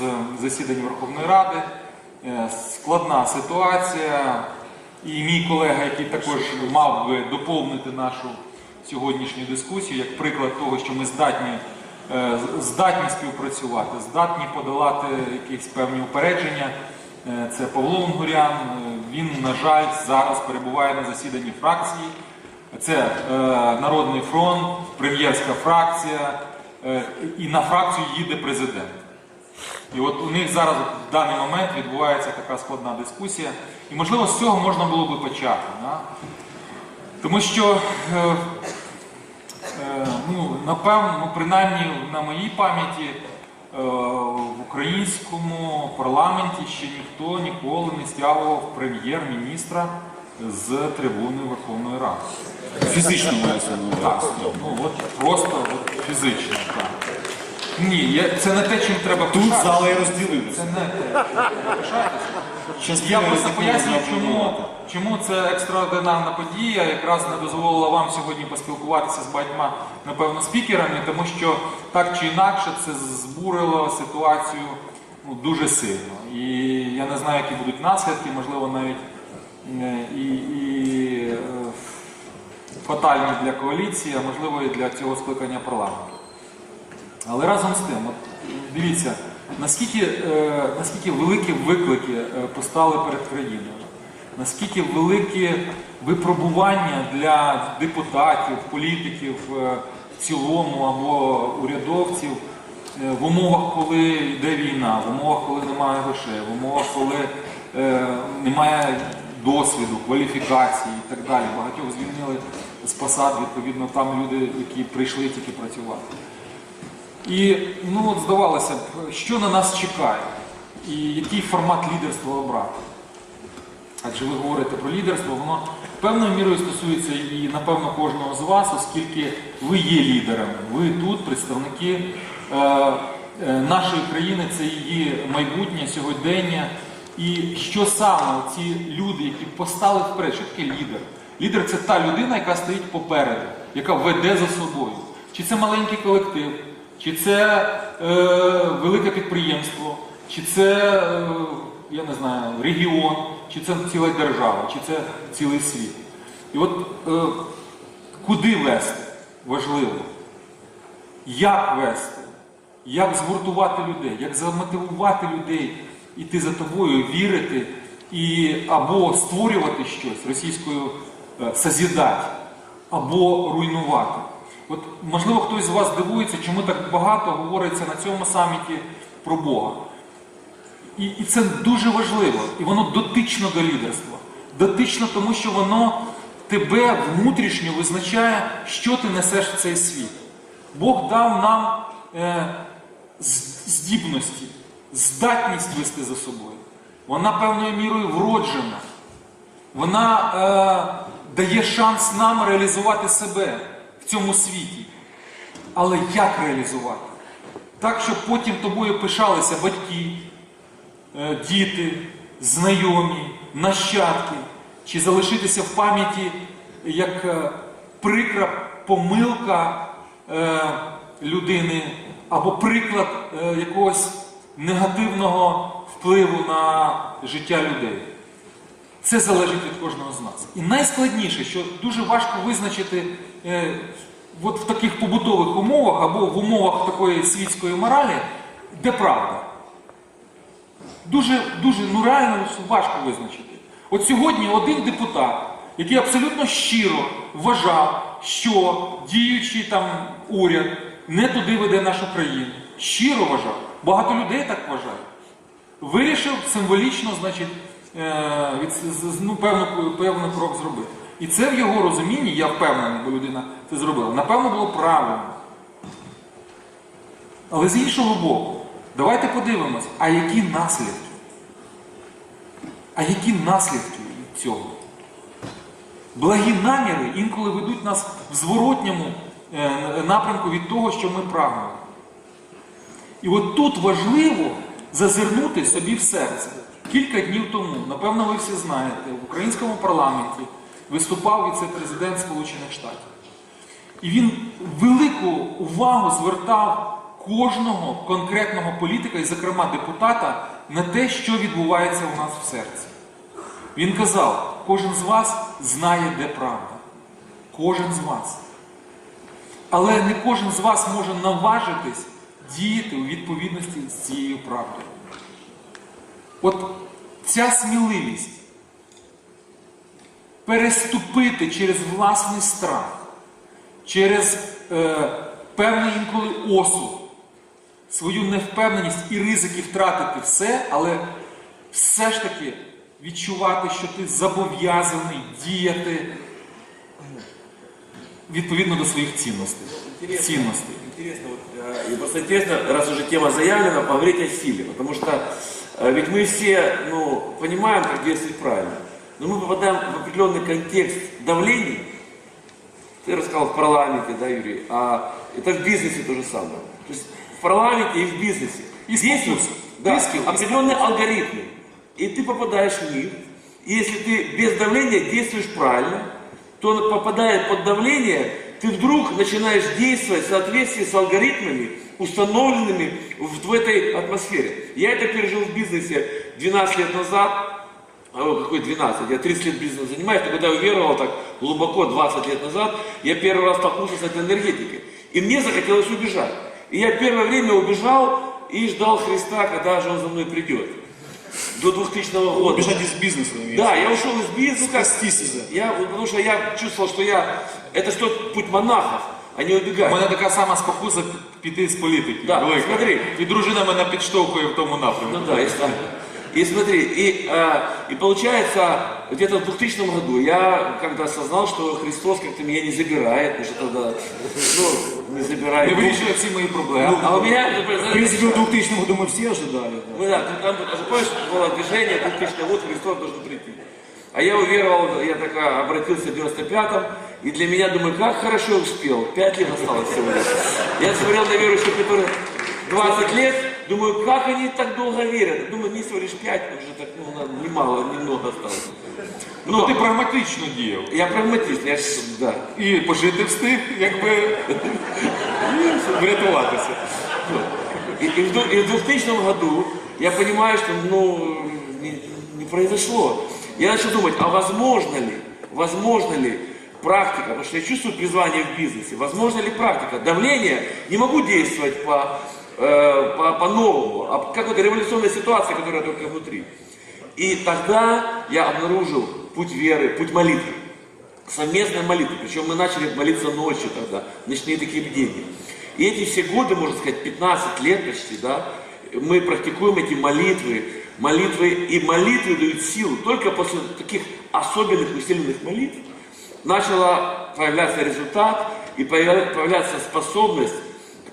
з засідань Верховної Ради. Е, Складна ситуація. І мій колега, який також мав би доповнити нашу сьогоднішню дискусію, як приклад того, що ми здатні, е, здатні співпрацювати, здатні подолати якісь певні упередження. Е, Це Павло Унгурян. Він, на жаль, зараз перебуває на засіданні фракції. Це Народний фронт, прем'єрська фракція, і на фракцію їде президент. І от у них зараз в даний момент відбувається така складна дискусія. І можливо з цього можна було би почати. Да? Тому що, е, е, ну, напевно, ну, принаймні на моїй пам'яті е, в українському парламенті ще ніхто ніколи не стягував прем'єр-міністра з трибуни Верховної Ради. Фізично мається на Так, ну от просто от, фізично. Так. Ні, я, це не те, чим треба Тут пишатися. зали Це розділилися. не те, чим треба пишатися. Я просто пояснюю, чому, чому це екстраординарна подія, якраз не дозволила вам сьогодні поспілкуватися з багатьма, напевно, спікерами, тому що так чи інакше це збурило ситуацію ну, дуже сильно. І я не знаю, які будуть наслідки, можливо, навіть е, і, і е, фатальні для коаліції, а можливо і для цього скликання парламенту. Але разом з тим, от, дивіться, наскільки, е, наскільки великі виклики е, постали перед країною, наскільки великі випробування для депутатів, політиків е, в цілому або урядовців е, в умовах, коли йде війна, в умовах, коли немає грошей, в умовах, коли е, немає досвіду, кваліфікації і так далі. Багатьох звільнили з посад, відповідно, там люди, які прийшли тільки працювати. І ну от здавалося б, що на нас чекає, і який формат лідерства обрати. Адже ви говорите про лідерство, воно певною мірою стосується і, напевно, кожного з вас, оскільки ви є лідерами. Ви тут представники е, е, нашої країни, це її майбутнє, сьогодення. І що саме ці люди, які постали вперед, що таке лідер? Лідер це та людина, яка стоїть попереду, яка веде за собою. Чи це маленький колектив, чи це е, велике підприємство, чи це, е, я не знаю, регіон, чи це ціла держава, чи це цілий світ. І от е, куди вести важливо, як вести, як згуртувати людей, як замотивувати людей іти за тобою, вірити і або створювати щось російською е, созідати, або руйнувати. От, можливо, хтось з вас дивується, чому так багато говориться на цьому саміті про Бога. І, і це дуже важливо, і воно дотично до лідерства. Дотично тому, що воно тебе внутрішньо визначає, що ти несеш в цей світ. Бог дав нам е, здібності, здатність вести за собою. Вона певною мірою вроджена. Вона е, дає шанс нам реалізувати себе в цьому світі. Але як реалізувати? Так, щоб потім тобою пишалися батьки, е, діти, знайомі, нащадки, чи залишитися в пам'яті як е, прикра помилка е, людини або приклад якогось негативного впливу на життя людей. Це залежить від кожного з нас. І найскладніше, що дуже важко визначити е, от в таких побутових умовах або в умовах такої світської моралі, де правда. Дуже, дуже ну реально важко визначити. От сьогодні один депутат, який абсолютно щиро вважав, що діючий там уряд не туди веде нашу країну. Щиро вважав. Багато людей так вважають. Вирішив символічно, значить, від, з- з- ну, певну, певний крок зробити. І це в його розумінні, я впевнений, бо людина це зробила, напевно, було правильно. Але з іншого боку, давайте подивимось, а які наслідки? А які наслідки від цього? Благі наміри інколи ведуть нас в зворотньому е, напрямку від того, що ми прагнемо. І от тут важливо зазирнути собі в серце. Кілька днів тому, напевно, ви всі знаєте, в українському парламенті виступав віце-президент Сполучених Штатів. І він велику увагу звертав кожного конкретного політика, і, зокрема, депутата, на те, що відбувається у нас в серці. Він казав, кожен з вас знає, де правда. Кожен з вас. Але не кожен з вас може наважитись діяти у відповідності з цією правдою. От ця сміливість переступити через власний страх, через е, певний інколи осуд, свою невпевненість і ризики втратити все, але все ж таки відчувати, що ти зобов'язаний діяти відповідно до своїх цінностей. цінностей. Интересно, вот, э, и просто интересно, раз уже тема заявлена, поговорить о силе, потому что э, ведь мы все, ну, понимаем, как действовать правильно, но мы попадаем в определенный контекст давлений, ты рассказал в парламенте, да, Юрий, а это в бизнесе то же самое. То есть в парламенте и в бизнесе. И действуют да, Риски, определенные алгоритмы, и ты попадаешь в них, и если ты без давления действуешь правильно, то попадая под давление, ты вдруг начинаешь действовать в соответствии с алгоритмами, установленными в, в этой атмосфере. Я это пережил в бизнесе 12 лет назад, а, о, какой 12, я 30 лет бизнесом занимаюсь, но когда я уверовал так глубоко 20 лет назад, я первый раз столкнулся с этой энергетикой. И мне захотелось убежать. И я первое время убежал и ждал Христа, когда же Он за мной придет. До 2000 года. Бежать из бизнеса. Да, я ушел из бизнеса. Спастись. Я, потому что я чувствовал, что я... Это что путь монахов, а не У убегать. мене така сама спокуса піти з політики. Да, велика. смотри. І дружина мене підштовхує в тому напрямку. Ну да, если. И смотри, и, а, и получается, где-то в 2000 году я когда осознал, что Христос как-то меня не забирает, потому что тогда, ну, не Не забирает. вирішує всі мої проблеми. А у меня, например, В принципе, в 2000 году мы все ожидали. да. Ну да, тут там, а помнишь, было движение 2000 год, Христос должен прийти. А я уверовал, я так а, обратился в 95-м, и для меня, думаю, как хорошо я успел, 5 лет осталось всего лишь. Я смотрел на верующих, которые 20 лет, думаю, как они так долго верят. Думаю, не всего лишь 5, уже так, ну, надо, немало, немного осталось. Ну ти прагматично діяв. Я прагматист, я ж, да. І пожити встиг, якби і врятуватися. И, и в, ду- и в 2000 году я понимаю, что ну, не, не произошло. Я начал думать, а возможно ли, возможно ли практика, потому что я чувствую призвание в бизнесе, возможно ли практика? Давление, не могу действовать по, э, по, по-новому, а какой-то революционной ситуации, которая только внутри. И тогда я обнаружил путь веры, путь молитвы совместная молитва. Причем мы начали молиться ночью тогда, ночные такие бдения. И эти все годы, можно сказать, 15 лет почти, да, мы практикуем эти молитвы, молитвы, и молитвы дают силу. Только после таких особенных усиленных молитв начала появляться результат и появля- появляться способность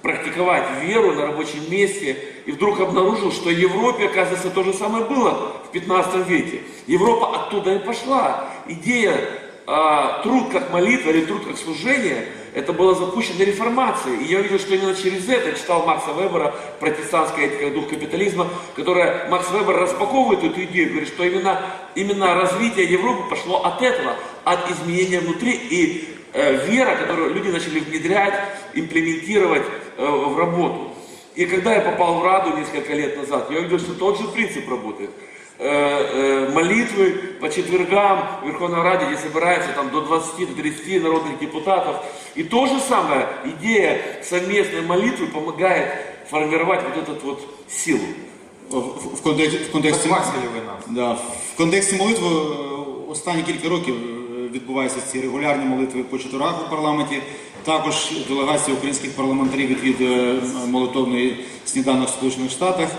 практиковать веру на рабочем месте. И вдруг обнаружил, что в Европе, оказывается, то же самое было в 15 веке. Европа оттуда и пошла. Идея а, труд как молитва или труд как служение, это было запущено реформацией. И я увидел, что именно через это, читал Макса Вебера «Протестантская этика дух капитализма», которая Макс Вебер распаковывает эту идею, говорит, что именно, именно развитие Европы пошло от этого, от изменения внутри и э, вера, которую люди начали внедрять, имплементировать э, в работу. И когда я попал в Раду несколько лет назад, я увидел, что тот же принцип работает. Э, э, молитвы по четвергам в Верховной Раде, где собирается там до 20, до 30 народных депутатов. И то же самое, идея совместной молитвы помогает формировать вот эту вот силу. В, в, в контексті, в контексті, Заквасили ви нас. да, в контексті молитви е, останні кілька років е, відбуваються ці регулярні молитви по четверах у парламенті. Також делегація українських парламентарів відвідує е, молитовний сніданок в Сполучених Штатах.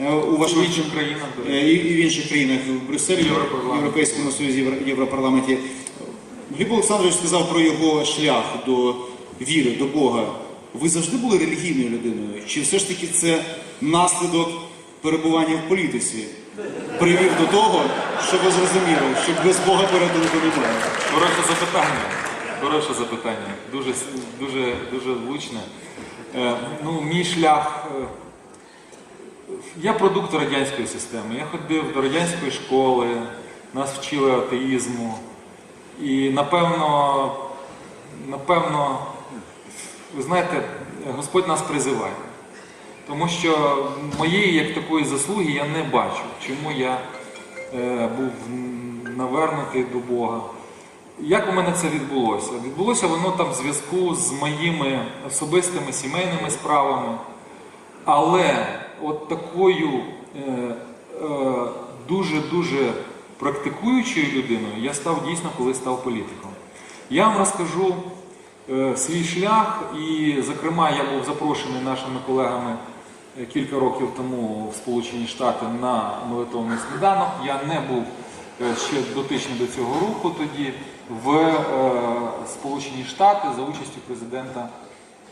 Е, У В країнах. до речі. Е, і, в інших країнах в Брюсселі, в Європейському Союзі, Євро- Європарламенті. Гліб Олександрович сказав про його шлях до віри, до Бога. Ви завжди були релігійною людиною? Чи все ж таки це наслідок перебування в політиці привів до того, що ви зрозуміли, що без Бога порятунку немає? Хороше запитання. Хороше запитання. Дуже, дуже, дуже влучне. Е, ну, мій шлях. е, я продукт радянської системи. Я ходив до радянської школи, нас вчили атеїзму. І напевно, напевно, ви знаєте, Господь нас призиває. Тому що моєї як такої заслуги я не бачу, чому я е, був навернутий до Бога. Як у мене це відбулося? Відбулося воно там в зв'язку з моїми особистими сімейними справами. Але от такою е, е, дуже-дуже практикуючою людиною я став дійсно, коли став політиком. Я вам розкажу е, свій шлях, і, зокрема, я був запрошений нашими колегами е, кілька років тому в Сполучені Штати на молитовний сніданок. Я не був е, ще дотичний до цього руху тоді в е, Сполучені Штати за участю президента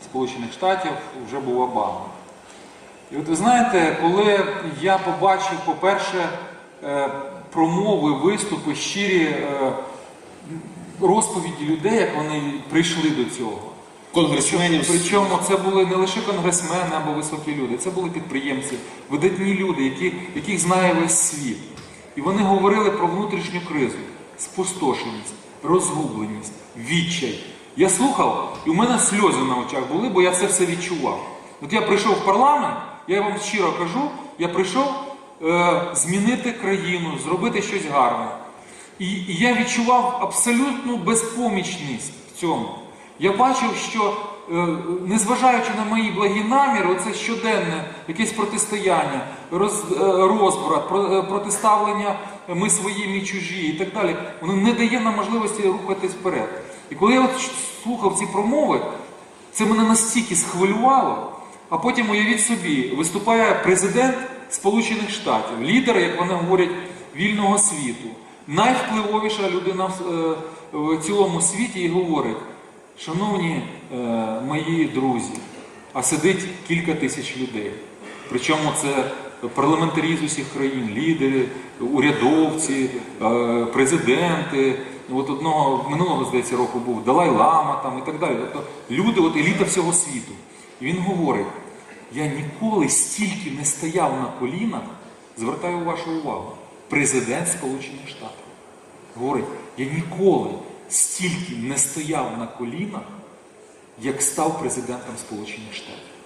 Сполучених Штатів вже був Обама. І от ви знаєте, коли я побачив, по-перше, е, промови, виступи, щирі е, розповіді людей, як вони прийшли до цього. Конгресменів. Причому це були не лише конгресмени або високі люди, це були підприємці, видатні люди, які, яких знає весь світ. І вони говорили про внутрішню кризу, спустошеність, розгубленість, відчай. Я слухав, і у мене сльози на очах були, бо я це все відчував. От я прийшов в парламент, я вам щиро кажу, я прийшов е, змінити країну, зробити щось гарне. І, і я відчував абсолютну безпомічність в цьому. Я бачив, що незважаючи на мої благі наміри, оце щоденне якесь протистояння, роз, е, розбрат, е, протиставлення ми свої, ми чужі і так далі, воно не дає нам можливості рухатись вперед. І коли я от слухав ці промови, це мене настільки схвилювало. А потім уявіть собі, виступає президент Сполучених Штатів, лідер, як вони говорять, вільного світу, найвпливовіша людина е, в цілому світі і говорить: шановні е, мої друзі, а сидить кілька тисяч людей. Причому це парламентарі з усіх країн, лідери, урядовці, е, президенти. От одного минулого, здається, року був Далай-Лама там і так далі. Тобто люди, от еліта всього світу. І він говорить: я ніколи стільки не стояв на колінах, звертаю вашу увагу, президент Сполучених Штатів. Говорить, я ніколи стільки не стояв на колінах, як став президентом Сполучених Штатів.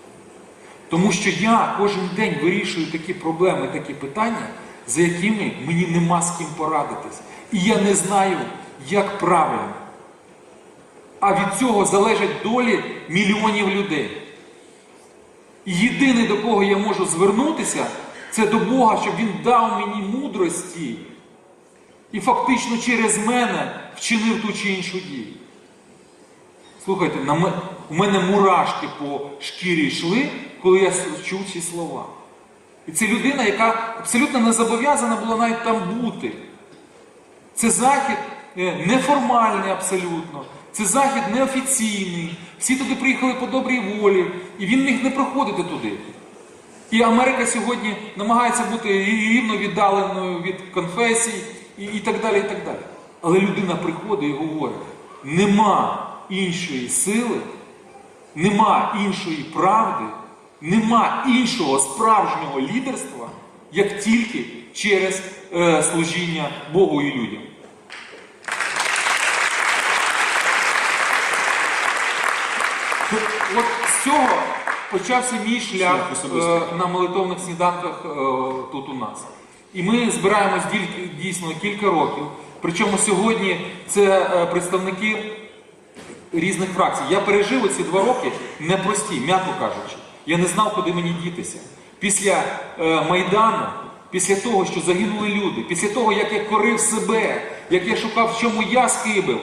Тому що я кожен день вирішую такі проблеми, такі питання, за якими мені нема з ким порадитись. І я не знаю, як правильно. А від цього залежать долі мільйонів людей. Єдине, до кого я можу звернутися, це до Бога, щоб Він дав мені мудрості і фактично через мене вчинив ту чи іншу дію. Слухайте, у мене мурашки по шкірі йшли, коли я чув ці слова. І це людина, яка абсолютно не зобов'язана була навіть там бути. Це захід е, неформальний абсолютно. Це захід неофіційний. Всі туди приїхали по добрій волі, і він міг не проходити туди. І Америка сьогодні намагається бути рівно віддаленою від конфесій і, і так далі. і так далі. Але людина приходить і говорить: нема іншої сили, нема іншої правди, нема іншого справжнього лідерства, як тільки через е, служіння Богу і людям. От з цього почався мій шлях е, на молитовних сніданках е, тут у нас. І ми збираємось дійсно кілька років. Причому сьогодні це е, представники різних фракцій. Я пережив ці два роки непрості, м'яко кажучи. Я не знав, куди мені дітися. Після е, Майдану, після того, що загинули люди, після того, як я корив себе, як я шукав, в чому я скибив,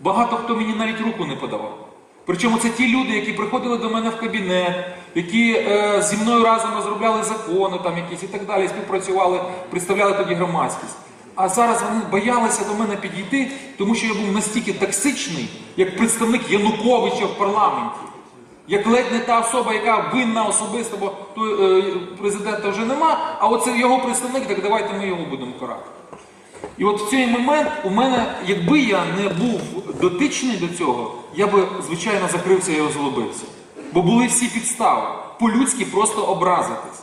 багато хто мені навіть руку не подавав. Причому це ті люди, які приходили до мене в кабінет, які е, зі мною разом розробляли закони там якісь і так далі, співпрацювали, представляли тоді громадськість. А зараз вони боялися до мене підійти, тому що я був настільки токсичний, як представник Януковича в парламенті. Як ледь не та особа, яка винна особисто, бо то, е, президента вже нема, а оце його представник, так давайте ми його будемо карати. І от в цей момент у мене, якби я не був дотичний до цього, я би, звичайно, закрився і озлобився. Бо були всі підстави. По-людськи просто образитись.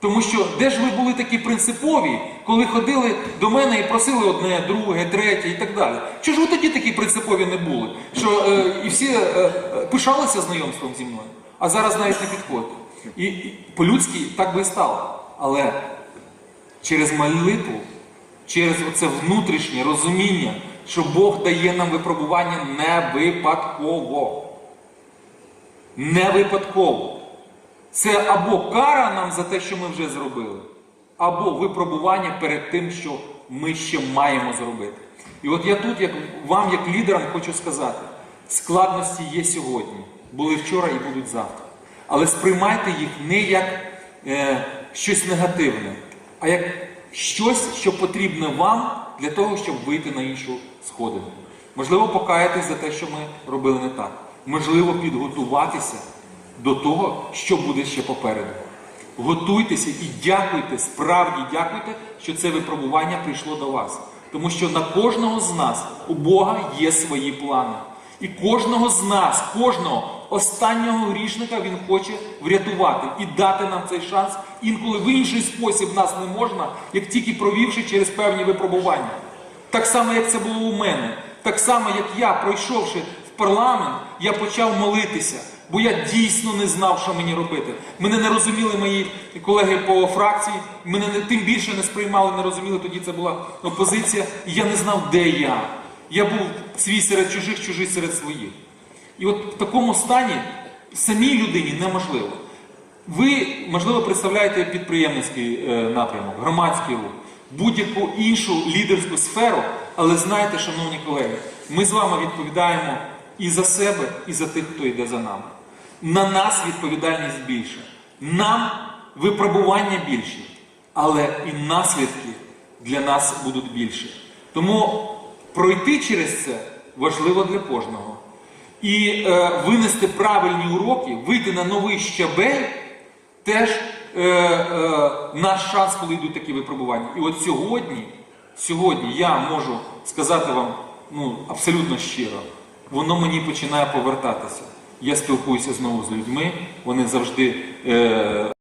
Тому що де ж ви були такі принципові, коли ходили до мене і просили одне, друге, третє і так далі? Чого ж ви тоді такі принципові не були? Що е, і всі е, е, пишалися знайомством зі мною, а зараз навіть не підходите. І, і по-людськи так би і стало. Але через молитву, через оце внутрішнє розуміння, що Бог дає нам випробування не випадково. Не випадково. Це або кара нам за те, що ми вже зробили, або випробування перед тим, що ми ще маємо зробити. І от я тут, як вам, як лідерам, хочу сказати: складності є сьогодні, були вчора і будуть завтра. Але сприймайте їх не як е, щось негативне, а як щось, що потрібне вам для того, щоб вийти на іншу сходину. Можливо, покаятись за те, що ми робили не так. Можливо, підготуватися до того, що буде ще попереду. Готуйтеся і дякуйте, справді дякуйте, що це випробування прийшло до вас. Тому що на кожного з нас у Бога є свої плани. І кожного з нас, кожного останнього грішника Він хоче врятувати і дати нам цей шанс. Інколи в інший спосіб нас не можна, як тільки провівши через певні випробування. Так само, як це було у мене. Так само, як я, пройшовши в парламент, я почав молитися, бо я дійсно не знав, що мені робити. Мене не розуміли мої колеги по фракції, мене не, тим більше не сприймали, не розуміли, тоді це була опозиція, і я не знав, де я. Я був свій серед чужих, чужий серед своїх. І от в такому стані самій людині неможливо. Ви, можливо, представляєте підприємницький е, напрямок, громадський рух, будь-яку іншу лідерську сферу, але знайте, шановні колеги, ми з вами відповідаємо і за себе, і за тих, хто йде за нами. На нас відповідальність більша. Нам випробування більші, але і наслідки для нас будуть більші. Тому пройти через це важливо для кожного. І е, винести правильні уроки, вийти на новий щабель теж е, е, наш шанс, коли йдуть такі випробування. І от сьогодні, сьогодні я можу сказати вам ну, абсолютно щиро, воно мені починає повертатися. Я спілкуюся знову з людьми, вони завжди е,